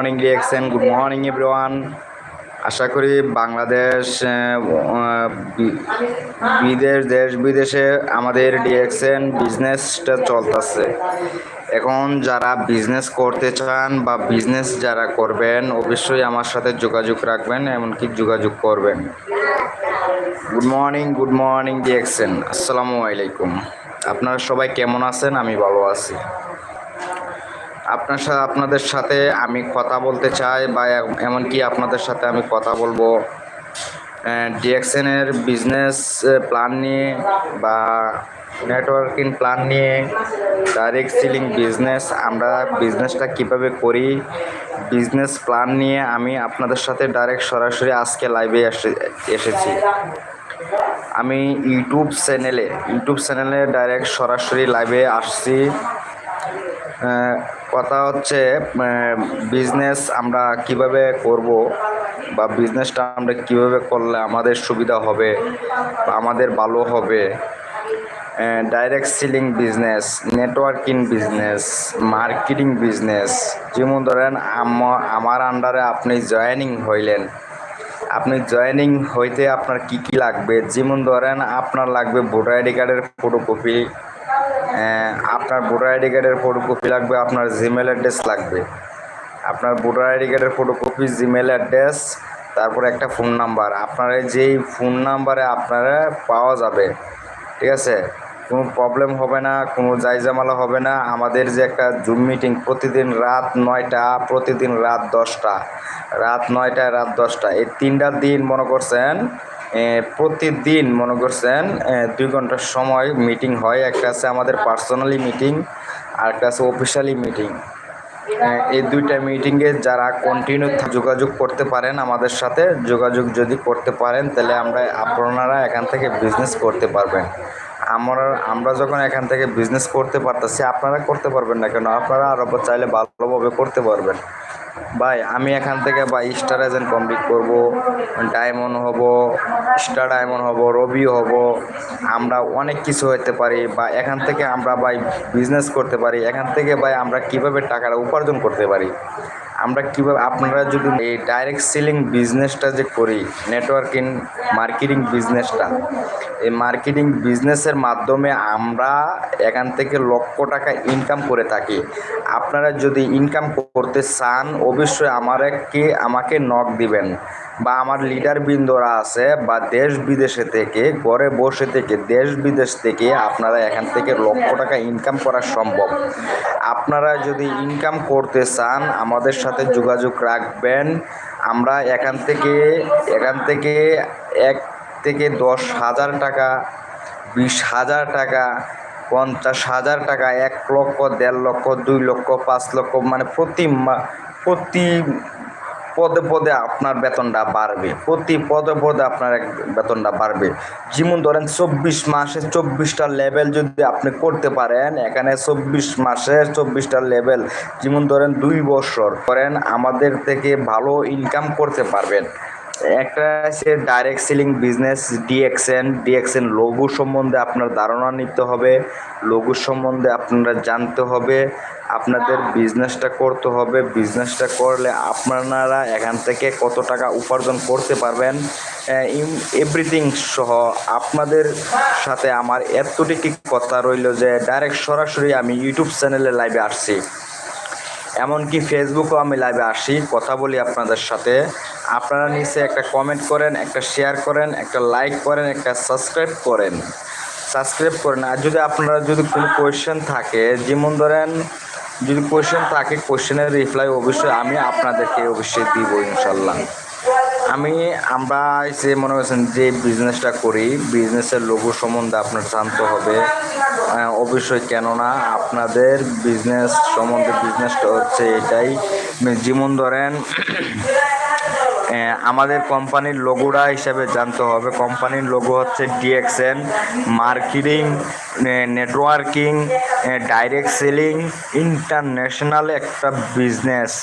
Morning reaction good morning everyone আশা করি বাংলাদেশ বিদেশ, দেশ বিদেশে আমাদের ডিএক্সএন বিজনেসটা চলতেছে। এখন যারা বিজনেস করতে চান বা বিজনেস যারা করবেন, অবশ্যই আমার সাথে যোগাযোগ রাখবেন, এমনকি যোগাযোগ করবেন। Good morning good morning DXN আসসালামু আলাইকুম। আপনারা সবাই কেমন আছেন? আমি ভালো আছি। আপনার সাথে, আপনাদের সাথে আমি কথা বলতে চাই বা এমনকি আপনাদের সাথে আমি কথা বলব। ডিএক্সএনের বিজনেস প্ল্যান নিয়ে বা নেটওয়ার্কিং প্ল্যান নিয়ে ডাইরেক্ট সিলিং বিজনেস আমরা বিজনেসটা কীভাবে করি বিজনেস প্ল্যান নিয়ে আমি আপনাদের সাথে ডাইরেক্ট সরাসরি আজকে লাইভে এসে, এসেছি। আমি ইউটিউব চ্যানেলে ইউটিউব চ্যানেলে ডাইরেক্ট সরাসরি লাইভে আসছি। কথা হচ্ছে বিজনেস আমরা কীভাবে করব বা বিজনেসটা আমরা কীভাবে করলে আমাদের সুবিধা হবে আমাদের ভালো হবে? Direct selling business networking business marketing business যেমন ধরেন আম- আমার আন্ডারে আপনি জয়েনিং হইলেন। আপনি জয়েনিং হইতে আপনার কি কি লাগবে? যেমন ধরেন আপনার লাগবে ভোটার আইডি কার্ডের ফটোকপি আপনার ভোটার আইডি কার্ডের ফটোকপি লাগবে, আপনার জিমেল অ্যাড্রেস লাগবে। আপনার ভোটার আইডি কার্ডের ফটোকপি জিমেল অ্যাড্রেস তারপরে একটা ফোন নাম্বার আপনার যেই ফোন নাম্বারে আপনারা পাওয়া যাবে, ঠিক আছে? কোনো প্রবলেম হবে না, কোনো জায়জামালা হবে না। আমাদের যে একটা জুম মিটিং প্রতিদিন রাত নয়টা, প্রতিদিন রাত দশটা, রাত নয়টা রাত দশটা। এই তিনটা দিন মনে করছেন প্রতিদিন মনে করছেন দুই ঘণ্টার সময় মিটিং হয়। একটা আছে আমাদের পার্সোনালি মিটিং আর একটা আছে অফিসিয়ালি মিটিং এই দুইটা মিটিংয়ে যারা কন্টিনিউ যোগাযোগ করতে পারেন আমাদের সাথে, যোগাযোগ যদি করতে পারেন, তাহলে আমরা আপনারা এখান থেকে বিজনেস করতে পারবেন। আমরা আমরা যখন এখান থেকে বিজনেস করতে পারতেছি, আপনারা করতে পারবেন না কেন? আপনারা আরও চাইলে ভালোভাবে করতে পারবেন। ভাই, আমি এখান থেকে বা স্টার এজেন্ট কমপ্লিট করব ডায়মন্ড হব স্টার ডায়মন্ড হব রবি হব। আমরা অনেক কিছু হতে পারি বা এখান থেকে আমরা ভাই বিজনেস করতে পারি। এখান থেকে ভাই আমরা কীভাবে টাকাটা উপার্জন করতে পারি? আমরা কীভাবে আপনারা যদি এই ডাইরেক্ট সেলিং বিজনেসটা যে করি নেটওয়ার্কিং মার্কেটিং বিজনেসটা এই মার্কেটিং বিজনেসের মাধ্যমে আমরা এখান থেকে লক্ষ টাকা ইনকাম করে থাকি। আপনারা যদি ইনকাম করতে চান, অবশ্যই আমার আমারকে আমাকে নক দিবেন। বা আমার লিডার বৃন্দরা আছে, বা দেশ বিদেশে থেকে, ঘরে বসে থেকে, দেশ বিদেশ থেকে আপনারা এখান থেকে লক্ষ টাকা ইনকাম করা সম্ভব। আপনারা যদি ইনকাম করতে চান, আমাদের সাথে যোগাযোগ রাখবেন। আমরা এখান থেকে এখান থেকে এক থেকে দশ হাজার টাকা, বিশ হাজার টাকা, পঞ্চাশ হাজার টাকা, এক লক্ষ, দেড় লক্ষ, দুই লক্ষ, পাঁচ লক্ষ মানে প্রতি প্রতি পদে পদে আপনার বেতনটা বাড়বে। প্রতি পদে পদে আপনার এক বেতনটা বাড়বে। যেমন ধরেন চব্বিশ মাসে চব্বিশটা লেভেল যদি আপনি করতে পারেন, এখানে চব্বিশ মাসে চব্বিশটা লেভেল যেমন ধরেন দুই বছর করেন আমাদের থেকে ভালো ইনকাম করতে পারবেন। একটা আছে direct selling business DXN DXN লঘু সম্বন্ধে আপনার ধারণা নিতে হবে লঘু সম্বন্ধে আপনারা জানতে হবে, আপনাদের বিজনেসটা করতে হবে বিজনেসটা করলে আপনারা এখান থেকে কত টাকা উপার্জন করতে পারবেন এভরিথিং সহ। আপনাদের সাথে আমার এতটুকু কথা রইল যে ডাইরেক্ট সরাসরি আমি ইউটিউব চ্যানেলে লাইভে আসছি। এমনকি ফেসবুকও আমি লাইভে আসি, কথা বলি আপনাদের সাথে। আপনারা নিচে একটা কমেন্ট করেন, একটা শেয়ার করেন, একটা লাইক করেন, একটা সাবস্ক্রাইব করেন। সাবস্ক্রাইব করেন। আর যদি আপনারা যদি কোনো কোয়েশ্চেন থাকে, যেমন ধরেন, যদি কোয়েশ্চেন থাকে কোয়েশ্চেনের রিপ্লাই অবশ্যই আমি আপনাদেরকে অবশ্যই দিব ইনশাল্লাহ। আমি, আমরা যে মনে করছেন যে বিজনেসটা করি বিজনেসের লোগো সম্বন্ধে আপনার জানতে হবে। অবশ্যই কেননা আপনাদের বিজনেস সম্বন্ধে বিজনেসটা হচ্ছে এটাই। যেমন ধরেন আমাদের কোম্পানির লোগোটা হিসাবে জানতে হবে। কোম্পানির লোগো হচ্ছে DXN marketing networking direct selling international একটা বিজনেস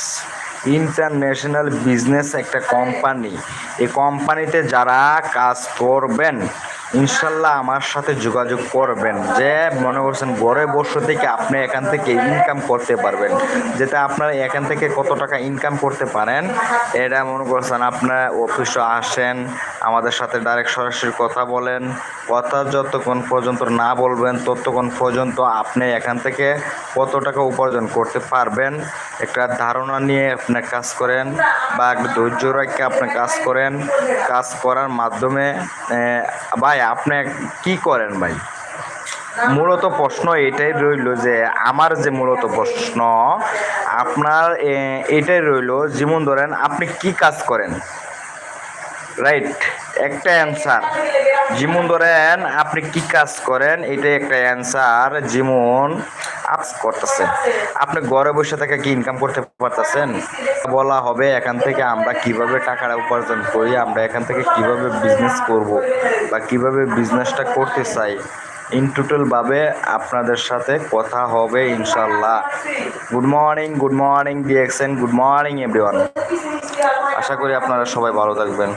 ইন্টারন্যাশনাল বিজনেস একটা কোম্পানি। এই কোম্পানিতে যারা কাজ করবেন, ইনশাল্লাহ আমার সাথে যোগাযোগ করবেন যে, মনে করছেন ঘরে বসে থেকে আপনি এখান থেকে ইনকাম করতে পারবেন। যেটা আপনারা এখান থেকে কত টাকা ইনকাম করতে পারেন, এটা মনে করছেন আপনার অফিসে আসেন আমাদের সাথে ডাইরেক্ট সরাসরি কথা বলেন। কথা যতক্ষণ পর্যন্ত না বলবেন, ততক্ষণ পর্যন্ত আপনি এখান থেকে কত টাকা উপার্জন করতে পারবেন। একটা ধারণা নিয়ে আপনি কাজ করেন বা ধৈর্য রেখে আপনি কাজ করেন। কাজ করার মাধ্যমে ভাই, আপনি কি করেন ভাই? মূলত প্রশ্ন এটাই রইল যে, আমার যে মূলত প্রশ্ন, আপনার এটাই রইল, যেমন ধরেন আপনি কি কাজ করেন? রাইট একটা অ্যান্সার যেমন ধরেন, আপনি কি কাজ করেন? এটাই একটা অ্যান্সার যেমন আপস করতেছেন আপনি ঘরে বসে থেকে কি ইনকাম করতে পারতেছেন? বলা হবে এখান থেকে আমরা কীভাবে টাকাটা উপার্জন করি, আমরা এখান থেকে কীভাবে বিজনেস করব বা কীভাবে বিজনেসটা করতে চাই। ইন টোটালভাবে আপনাদের সাথে কথা হবে ইনশাল্লাহ good morning good morning DXN good morning everyone আশা করি আপনারা সবাই ভালো থাকবেন।